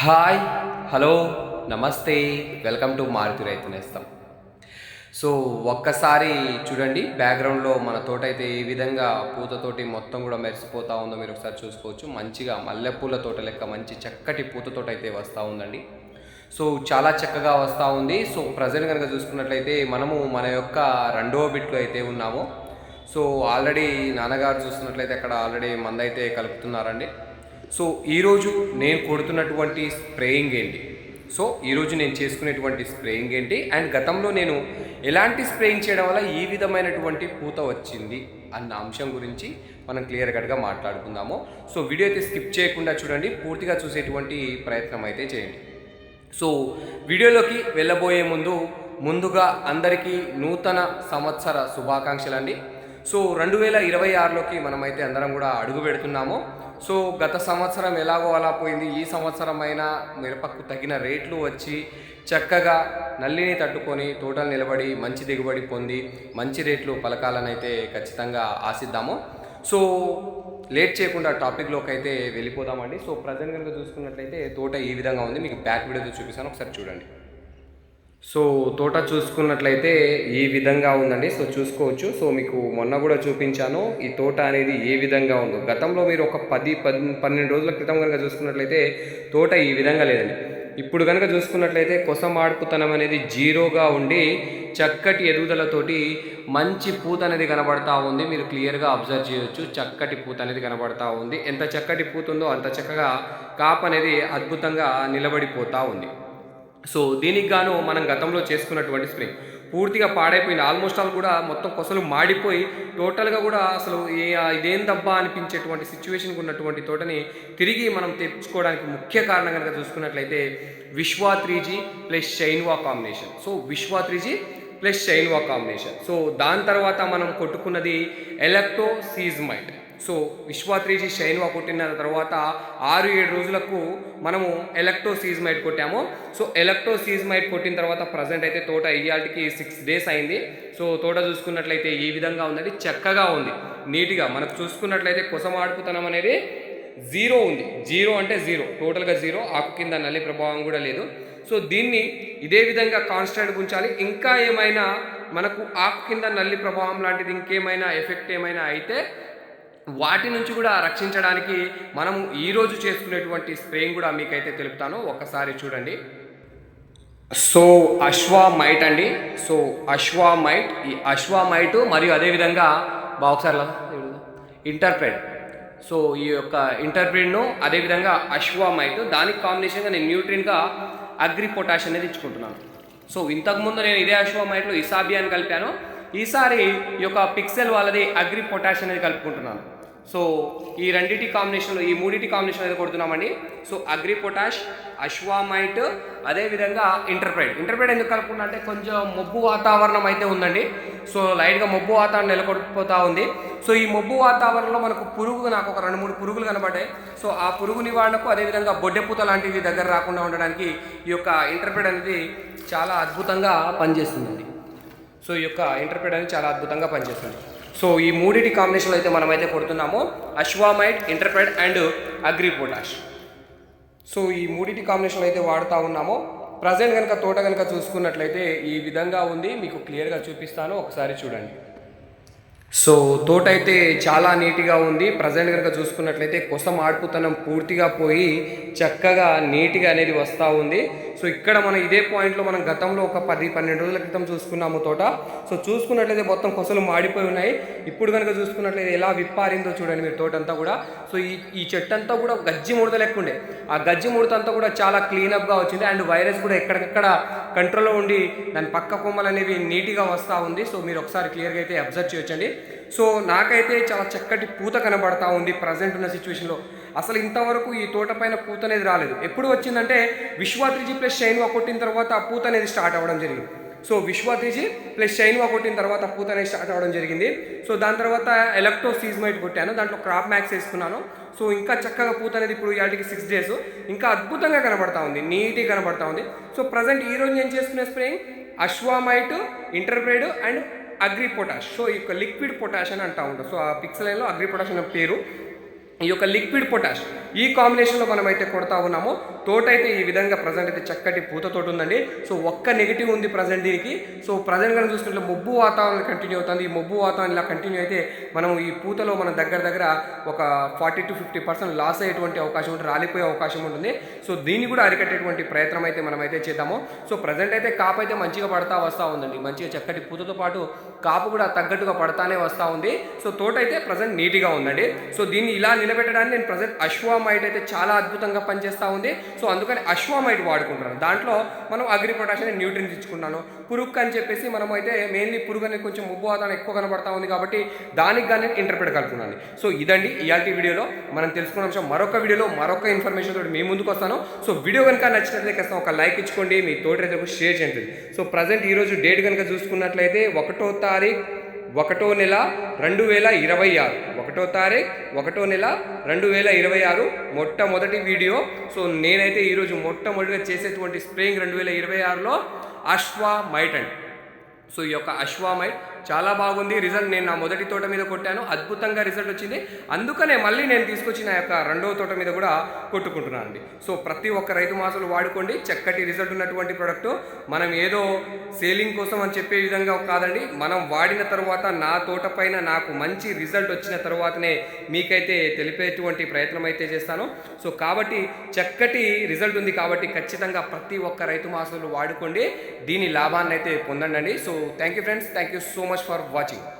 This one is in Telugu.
హాయ్ హలో నమస్తే వెల్కమ్ టు మారుతి రైతు నేస్తం. సో ఒక్కసారి చూడండి బ్యాక్గ్రౌండ్లో మన తోట అయితే ఏ విధంగా పూతతోటి మొత్తం కూడా మెరిసిపోతూ ఉందో మీరు ఒకసారి చూసుకోవచ్చు. మంచిగా మల్లెపూల తోట లెక్క మంచి చక్కటి పూతతోట అయితే వస్తూ ఉందండి. సో చాలా చక్కగా వస్తూ ఉంది. సో ప్రజెంట్ కనుక చూసుకున్నట్లయితే మనము మన యొక్క రెండవ బిట్లో అయితే ఉన్నాము. సో ఆల్రెడీ నాన్నగారు చూస్తున్నట్లయితే అక్కడ ఆల్రెడీ మందైతే కలుపుతున్నారండి. సో ఈరోజు నేను కొడుతున్నటువంటి స్ప్రేయింగ్ ఏంటి? సో ఈరోజు నేను చేసుకునేటువంటి స్ప్రేయింగ్ ఏంటి? అండ్ గతంలో నేను ఎలాంటి స్ప్రేయింగ్ చేయడం వల్ల ఈ విధమైనటువంటి పూత వచ్చింది అన్న అంశం గురించి మనం క్లియర్ కట్గా మాట్లాడుకుందాము. సో వీడియో అయితే స్కిప్ చేయకుండా చూడండి. పూర్తిగా చూసేటువంటి ప్రయత్నం అయితే చేయండి. సో వీడియోలోకి వెళ్ళబోయే ముందు ముందుగా అందరికీ నూతన సంవత్సర శుభాకాంక్షలు అండి సో రెండు వేల ఇరవై ఆరులోకి మనమైతే అందరం కూడా అడుగు పెడుతున్నాము. సో గత సంవత్సరం ఎలాగో అలా పోయింది. ఈ సంవత్సరం అయినా మిరపకు తగిన రేట్లు వచ్చి చక్కగా నల్లిని తట్టుకొని తోటలు నిలబడి మంచి దిగుబడి పొంది మంచి రేట్లు పలకాలనైతే ఖచ్చితంగా ఆశిద్దాము. సో లేట్ చేయకుండా టాపిక్లోకి అయితే వెళ్ళిపోదామండి. సో ప్రజెంట్ కనుక చూసుకున్నట్లయితే తోట ఈ విధంగా ఉంది. మీకు బ్యాక్ వీడియోతో చూపిస్తాను. ఒకసారి చూడండి. సో తోట చూసుకున్నట్లయితే ఈ విధంగా ఉందండి. సో చూసుకోవచ్చు. సో మీకు మొన్న కూడా చూపించాను. ఈ తోట అనేది ఏ విధంగా ఉందో. గతంలో మీరు ఒక పది పది పన్నెండు రోజుల క్రితం కనుక చూసుకున్నట్లయితే తోట ఈ విధంగా లేదండి. ఇప్పుడు కనుక చూసుకున్నట్లయితే కొసమాడుపుతనం అనేది జీరోగా ఉండి చక్కటి ఎదుగుదలతోటి మంచి పూత అనేది కనబడతా ఉంది. మీరు క్లియర్గా అబ్జర్వ్ చేయొచ్చు. చక్కటి పూత అనేది కనబడతా ఉంది. ఎంత చక్కటి పూత ఉందో అంత చక్కగా కాపు అనేది అద్భుతంగా నిలబడిపోతూ ఉంది. సో దీనికి గాను మనం గతంలో చేసుకున్నటువంటి స్ప్రింగ్ పూర్తిగా పాడైపోయింది. ఆల్మోస్ట్ ఆల్ కూడా మొత్తం కొసలు మాడిపోయి టోటల్గా కూడా అసలు ఏ ఇదేం దబ్బా అనిపించేటువంటి సిచ్యువేషన్కి ఉన్నటువంటి తోటని తిరిగి మనం తెచ్చుకోవడానికి ముఖ్య కారణం కనుక చూసుకున్నట్లయితే Vishwa three G plus షైన్వా combination. So Vishwa three G plus షైన్వా combination. So దాని తర్వాత మనం కొట్టుకున్నది ఎలక్ట్రో సీజ్మైట్. సో విశ్వాత్రిజీ షైన్వా కొట్టిన తర్వాత ఆరు ఏడు రోజులకు మనము ఎలక్ట్రోసీజ్మైట్ కొట్టాము. సో ఎలక్ట్రోసీజ్మైట్ కొట్టిన తర్వాత ప్రజెంట్ అయితే తోట ఇయాల్టికి సిక్స్ డేస్ అయింది. సో తోట చూసుకున్నట్లయితే ఈ విధంగా ఉందండి చక్కగా ఉంది. నీట్గా మనకు చూసుకున్నట్లయితే కుసమాడుపుతనం అనేది జీరో ఉంది. జీరో అంటే జీరో. టోటల్గా జీరో. ఆకు కింద నల్లి ప్రభావం కూడా లేదు. సో దీన్ని ఇదే విధంగా కాన్స్టెంట్ ఉంచాలి ఇంకా ఏమైనా మనకు ఆకు కింద నల్లి ప్రభావం లాంటిది ఇంకేమైనా ఎఫెక్ట్ ఏమైనా అయితే వాటి నుంచి కూడా రక్షించడానికి మనము ఈరోజు చేసుకునేటువంటి స్ప్రేయింగ్ కూడా మీకైతే తెలుపుతాను. ఒక్కసారి చూడండి. సో అశ్వా మైట్ అండి. సో అశ్వా మైట్ ఈ అశ్వా మైట్ మరియు అదేవిధంగా బా ఒకసారి ఇంటర్ప్రెడ్ సో ఈ యొక్క ఇంటర్ప్రెడ్ను అదేవిధంగా అశ్వా మైట్ దానికి కాంబినేషన్గా నేను న్యూట్రిన్గా అగ్రి పొటాష్ అనేది ఇచ్చుకుంటున్నాను. సో ఇంతకుముందు నేను ఇదే అశ్వా మైట్లో ఇసాబియాని కలిపాను. ఈసారి ఈ యొక్క పిక్సెల్ వాళ్ళది అగ్రి పొటాష్ అనేది కలుపుకుంటున్నాను. సో ఈ రెండింటి కాంబినేషన్లో ఈ మూడింటి కాంబినేషన్ అనేది కొడుతున్నామండి. సో అగ్రి పొటాష్ అశ్వామైట్ అదేవిధంగా ఇంటర్ప్రైడ్. ఇంటర్ప్రైడ్ ఎందుకు కలుపుకున్నా అంటే కొంచెం మబ్బు వాతావరణం అయితే ఉందండి. సో లైట్గా మబ్బు వాతావరణం నెలకొల్పోతూ ఉంది. సో ఈ మబ్బు వాతావరణంలో మనకు పురుగు నాకు ఒక రెండు మూడు పురుగులు కనబడ్డాయి. సో ఆ పురుగు నివారణకు అదేవిధంగా బొడ్డెపూత లాంటివి దగ్గర రాకుండా ఉండడానికి ఈ యొక్క ఇంటర్ప్రైడ్ అనేది చాలా అద్భుతంగా పనిచేస్తుందండి. సో ఈ యొక్క ఇంటర్ప్రిట్ అనేది చాలా అద్భుతంగా పనిచేస్తుంది. సో ఈ మూడింటి కాంబినేషన్లో అయితే మనమైతే కొడుతున్నాము అశ్వామైట్ ఇంటర్ప్రెట్ అండ్ అగ్రి పొటాష్ సో ఈ మూడింటి కాంబినేషన్లో అయితే వాడుతూ ఉన్నాము ప్రజెంట్ కనుక తోట కనుక చూసుకున్నట్లయితే ఈ విధంగా ఉంది. మీకు క్లియర్గా చూపిస్తాను. ఒకసారి చూడండి. సో తోట అయితే చాలా నీట్గా ఉంది. ప్రజెంట్ కనుక చూసుకున్నట్లయితే కొసం ఆడుపుతనం పూర్తిగా పోయి చక్కగా నీట్గా అనేది వస్తూ ఉంది. సో ఇక్కడ మనం ఇదే పాయింట్లో మనం గతంలో ఒక పది పన్నెండు రోజుల క్రితం చూసుకున్నాము తోట. సో చూసుకున్నట్లయితే మొత్తం కొసలు మాడిపోయి ఉన్నాయి. ఇప్పుడు కనుక చూసుకున్నట్లయితే ఎలా విప్పారిందో చూడండి మీరు తోట అంతా కూడా. సో ఈ ఈ చెట్టు అంతా కూడా గజ్జి ముడత లెక్కుండే ఆ గజ్జి ముడత అంతా కూడా చాలా క్లీనప్గా వచ్చింది. అండ్ వైరస్ కూడా ఎక్కడికక్కడ కంట్రోల్లో ఉండి దాని పక్క కొమ్మలు అనేవి నీట్గా వస్తూ ఉంది. సో మీరు ఒకసారి క్లియర్గా అయితే అబ్జర్వ్ చేయొచ్చండి. సో నాకైతే చాలా చక్కటి పూత కనబడతా ఉంది ప్రజెంట్ ఉన్న సిచ్యువేషన్లో అసలు ఇంతవరకు ఈ తోట పైన పూత అనేది రాలేదు. ఎప్పుడు వచ్చిందంటే విశ్వాత్రిజీ ప్లస్ షైన్వా కొట్టిన తర్వాత ఆ పూత అనేది స్టార్ట్ అవ్వడం జరిగింది. సో విశ్వాత్రిజీ ప్లస్ షైన్వా కొట్టిన తర్వాత పూత అనేది స్టార్ట్ అవ్వడం జరిగింది. సో దాని తర్వాత ఎలక్ట్రో సీజ్మైట్ కొట్టాను. దాంట్లో క్రాప్ మ్యాక్స్ వేసుకున్నాను. సో ఇంకా చక్కగా పూత అనేది ఇప్పుడు ఇవాటికి సిక్స్ డేస్ ఇంకా అద్భుతంగా కనబడతా ఉంది. నీట్గా కనబడతా ఉంది. సో ప్రజెంట్ ఈ రోజు నేను చేసుకునే స్ప్రేయింగ్ అశ్వామైట్ ఇంటర్ప్రైడ్ అండ్ అగ్రి పొటాష్. సో ఈ యొక్క లిక్విడ్ పొటాష్ అని అంటా ఉంటాం సో ఆ పిక్సలైన్లో లైన్లో అగ్రి పొటాష్ అనే పేరు. ఈ యొక్క లిక్విడ్ పొటాష్. ఈ కాంబినేషన్లో మనం అయితే కొడతా ఉన్నామో తోట అయితే ఈ విధంగా ప్రజెంట్ అయితే చక్కటి పూత తోట ఉందండి. సో ఒక్క నెగిటివ్ ఉంది ప్రజెంట్ దీనికి. సో ప్రజెంట్ కనుక చూసుకుంటే మబ్బు వాతావరణం కంటిన్యూ అవుతుంది. ఈ మబ్బు వాతావరణం ఇలా కంటిన్యూ అయితే మనం ఈ పూతలో మన దగ్గర దగ్గర ఒక forty to fifty percent loss అయ్యేటువంటి అవకాశం ఉంటుంది రాలిపోయే అవకాశం ఉంటుంది. సో దీన్ని కూడా అరికట్టేటువంటి ప్రయత్నం అయితే మనం అయితే చేద్దాము. సో ప్రజెంట్ అయితే కాపు అయితే మంచిగా పడతా వస్తూ ఉందండి. మంచిగా చక్కటి పూతతో పాటు కాపు కూడా తగ్గట్టుగా పడతానే వస్తూ ఉంది. సో తోట అయితే ప్రజెంట్ నీట్గా ఉందండి. సో దీన్ని ఇలా నిలబెట్టడానికి నేను ప్రజెంట్ అశ్వామైట్ అయితే చాలా అద్భుతంగా పనిచేస్తూ ఉంది. సో అందుకని అశ్వామైట్ వాడుకుంటున్నాను దాంట్లో మనం అగ్రి పొటాషియం న్యూట్రియన్స్ ఇచ్చుకున్నాను. పురుగు అని చెప్పేసి మనం అయితే మెయిన్లీ పురుగు అనేది కొంచెం ముబ్బు వాతావరణం ఎక్కువ కనబడతా ఉంది కాబట్టి దానికి కానీ ఇంటర్ప్రిట్ కలుపుకున్నాను. సో ఇదండి ఇయాల్టి వీడియోలో. మనం తెలుసుకున్న అంశం మరొక వీడియోలో మరొక ఇన్ఫర్మేషన్ తోటి మీ ముందుకు వస్తాను. సో వీడియో కనుక నచ్చినట్లయితే కాస్త ఒక లైక్ ఇచ్చుకోండి. మీ తోటి రైతులకు షేర్ చేయండి. సో ప్రజెంట్ ఈరోజు డేట్ కనుక చూసుకున్నట్లయితే ఒకటో తారీఖు ఒకటో నెల రెండు వేల ఇరవై ఆరు. ఒకటో తారీఖు ఒకటో నెల రెండు వేల ఇరవై ఆరు మొట్టమొదటి వీడియో. సో నేనైతే ఈరోజు మొట్టమొదటిగా చేసేటువంటి స్ప్రేయింగ్ రెండు వేల ఇరవై ఆరులో అశ్వామైట్ అండి. సో ఈ యొక్క అశ్వామైట్ చాలా బాగుంది. రిజల్ట్ నేను నా మొదటి తోట మీద కొట్టాను. అద్భుతంగా రిజల్ట్ వచ్చింది. అందుకనే మళ్ళీ నేను తీసుకొచ్చి నా యొక్క రెండవ తోట మీద కూడా కొట్టుకుంటున్నాను అండి. సో ప్రతి ఒక్క రైతు మాసులు వాడుకోండి. చక్కటి రిజల్ట్ ఉన్నటువంటి ప్రోడక్ట్ మనం ఏదో సేలింగ్ కోసం అని చెప్పే విధంగా కాదండి. మనం వాడిన తర్వాత నా తోట పైన నాకు మంచి రిజల్ట్ వచ్చిన తర్వాతనే మీకైతే తెలిపేటువంటి ప్రయత్నం అయితే చేస్తాను. సో కాబట్టి చక్కటి రిజల్ట్ ఉంది కాబట్టి ఖచ్చితంగా ప్రతి ఒక్క రైతు మాసులు వాడుకోండి. దీని లాభాన్ని అయితే పొందండి so thank you friends thank you so much much for watching.